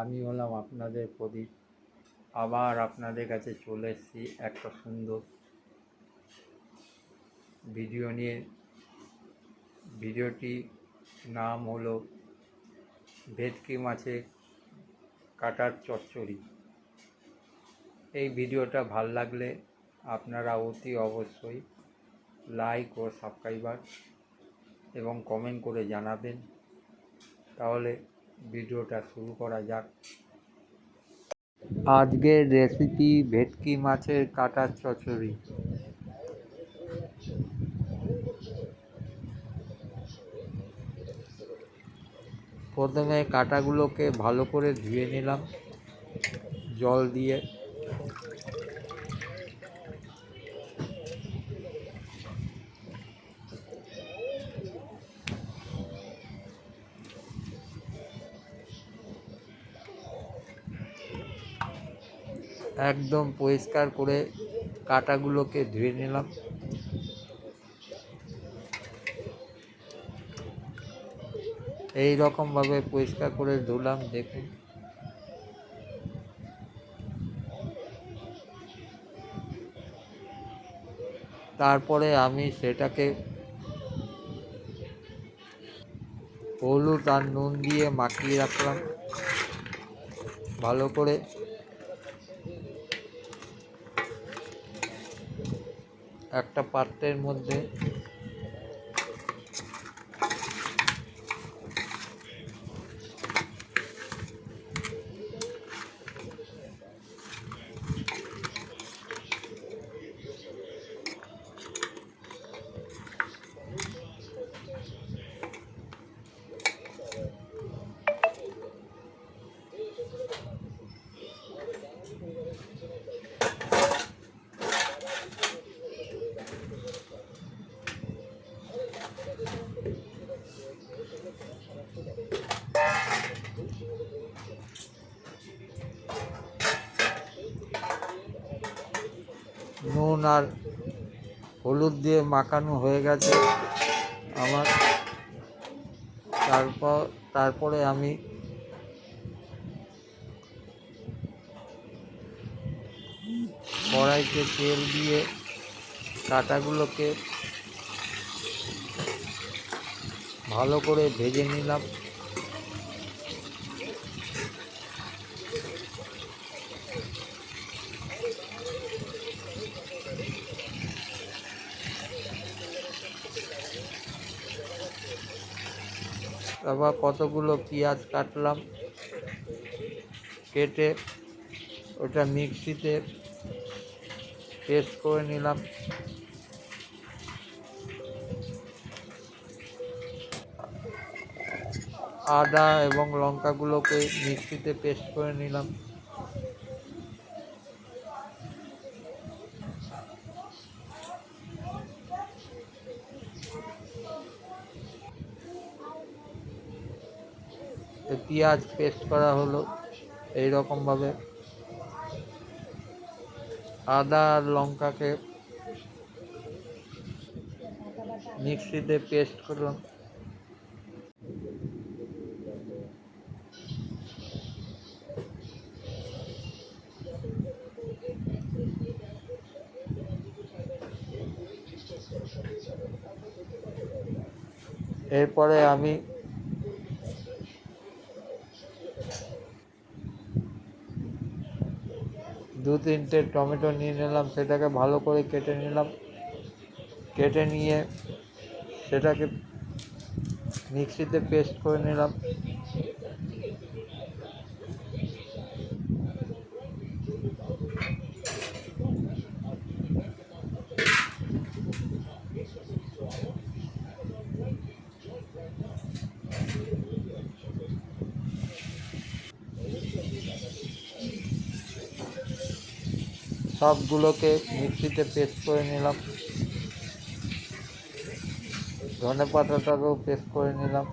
আমি হলাম আপনাদের প্রদীপ। আবার আপনাদের কাছে চলে এসেছি একটা সুন্দর ভিডিও নিয়ে। ভিডিওটি নাম হলো ভেটকি মাছের কাটার চচ্চড়ি। এই ভিডিওটা ভালো লাগলে আপনারা অতি অবশ্যই লাইক ও সাবস্ক্রাইবার এবং কমেন্ট করে জানাবেন। তাহলে ভিডিওটা শুরু করা যাক। আজকের রেসিপি ভেটকি মাছের কাটার চচড়ি প্রথমে কাটাগুলোকে ভালো করে ধুয়ে নিলাম। জল দিয়ে একদম পরিষ্কার করে কাটাগুলোকে ধুয়ে নিলাম। এই রকমভাবে পরিষ্কার করে ধুলাম, দেখুন। তারপরে আমি সেটাকে হলুদ আর নুন দিয়ে মাখিয়ে রাখলাম। ভালো করে একটা পাত্রের মধ্যে আর হলুদ দিয়ে মাখানো হয়ে গেছে আমার। তারপর, তারপরে আমি কড়াইতে তেল দিয়ে কাটাগুলোকে ভালো করে ভেজে নিলাম। তারপর কতগুলো পেঁয়াজ কাটলাম কেটে ওটা মিক্সিতে পেস্ট করে নিলাম। আদা এবং লঙ্কাগুলোকে মিক্সিতে পেস্ট করে নিলাম। পেঁয়াজ পেস্ট করা হলো এই রকমভাবে আদা আর লঙ্কাকে মিক্সিতে পেস্ট করলাম এরপরে আমি দু তিনটে টমেটো নিয়ে নিলাম, সেটাকে ভালো করে কেটে নিলাম। কেটে নিয়ে সেটাকে মিক্সিতে পেস্ট করে নিলাম। সবগুলোকে মিক্সিতে পেস্ট করে নিলাম। ধনে পাতাটাকেও পেস্ট করে নিলাম।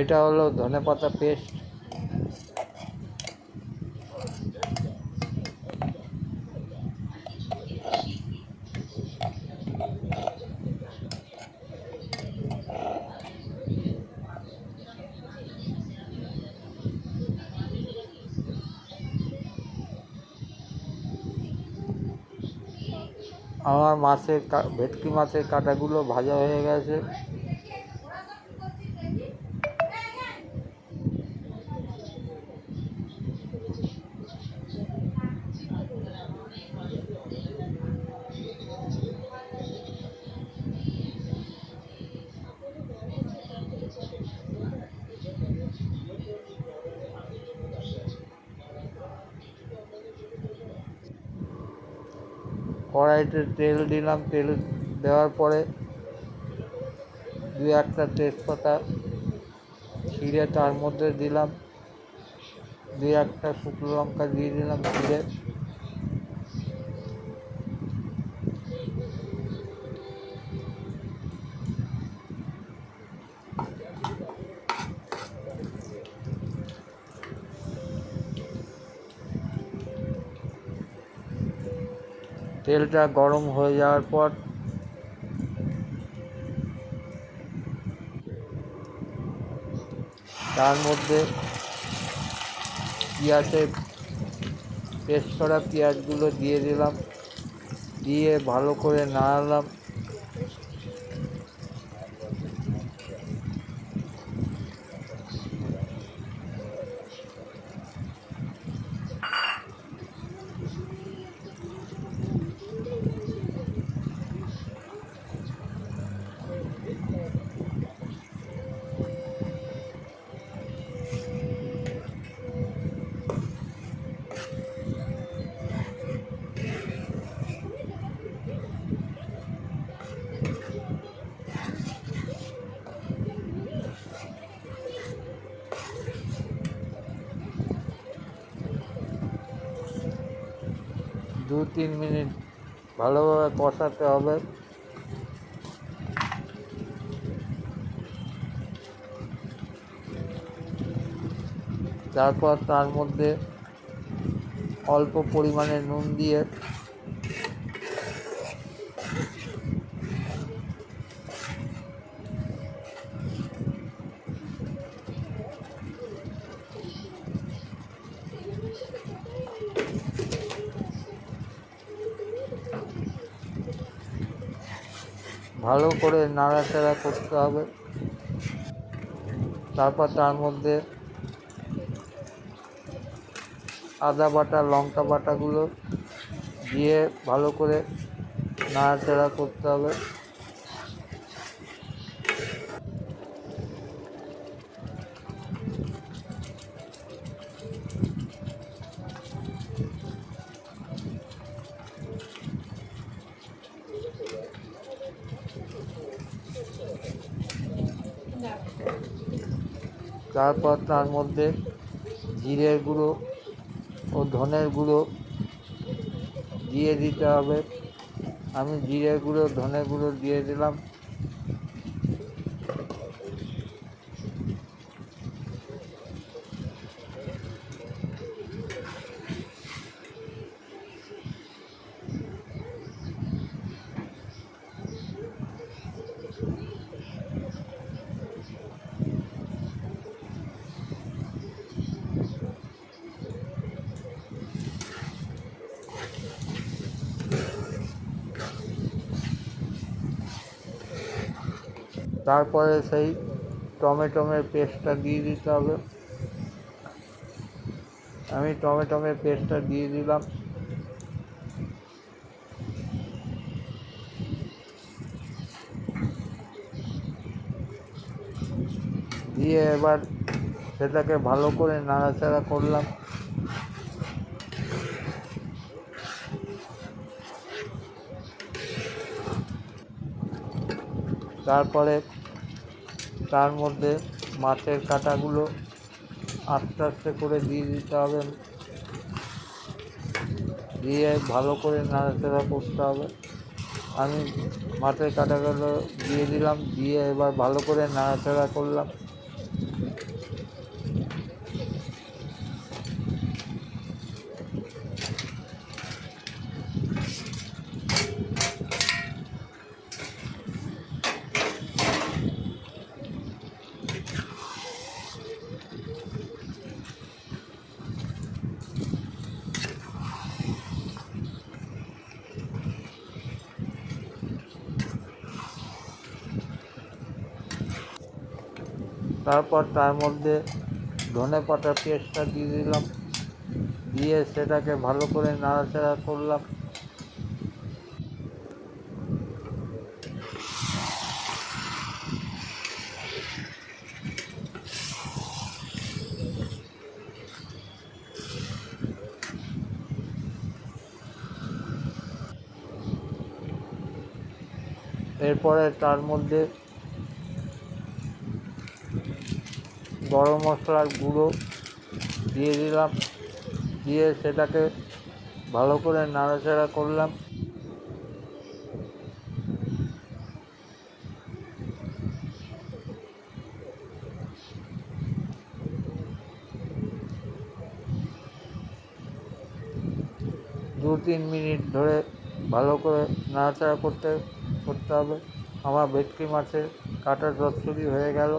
এটা হলো ধনে পাতা পেস্ট আমার মাছের ভেটকি মাছের কাঁটাগুলো ভাজা হয়ে গেছে। কড়াইতে তেল দিলাম, তেল দেওয়ার পরে দু একটা তেজপাতা ছিঁড়ে তার মধ্যে দিলাম দু একটা শুকনো লঙ্কা দিয়ে দিলাম, ছিঁড়ে তেলটা গরম হয়ে যাওয়ার পর তার মধ্যে পেঁয়াজের পেস্ট করা পেঁয়াজগুলো দিয়ে দিলাম। দিয়ে ভালো করে নাড়ালাম। তিন মিনিট ভালোভাবে কষাতে হবে। তারপর তার মধ্যে অল্প পরিমাণে নুন দিয়ে ভালো করে নাড়াচাড়া করতে হবে। তারপর তার মধ্যে আদা বাটা, লঙ্কা বাটাগুলো দিয়ে ভালো করে নাড়াচাড়া করতে হবে। তারপর তার মধ্যে জিরের গুঁড়ো ও ধনের গুঁড়ো দিয়ে দিতে হবে। আমি জিরে গুঁড়ো ধনে গুঁড়ো দিয়ে দিলাম। তারপরে সেই টমেটোমের পেস্টটা দিয়ে দিতে হবে। আমি টমেটোমের পেস্টটা দিয়ে দিলাম। দিয়ে এবার সেটাকে ভালো করে নাড়াচাড়া করলাম। তারপরে তার মধ্যে মাছের কাঁটাগুলো আস্তে আস্তে করে দিয়ে দিতে হবে। দিয়ে ভালো করে নাড়াচাড়া করতে হবে। আমি মাছের কাঁটাগুলো দিয়ে দিলাম, দিয়ে এবার ভালো করে নাড়াচাড়া করলাম। তারপর তার মধ্যে ধনে পাতা পেস্টটা দিয়ে দিলাম। দিয়ে সেটাকে ভালো করে নাড়াচাড়া করলাম। এরপরে তার মধ্যে গরম মশলার গুঁড়ো দিয়ে দিলাম। দিয়ে সেটাকে ভালো করে নাড়াচাড়া করলাম। দু তিন মিনিট ধরে ভালো করে নাড়াচাড়া করতে করতে হবে। আমার ভেটকি মাছের কাটা চচ্চড়ি হয়ে গেল।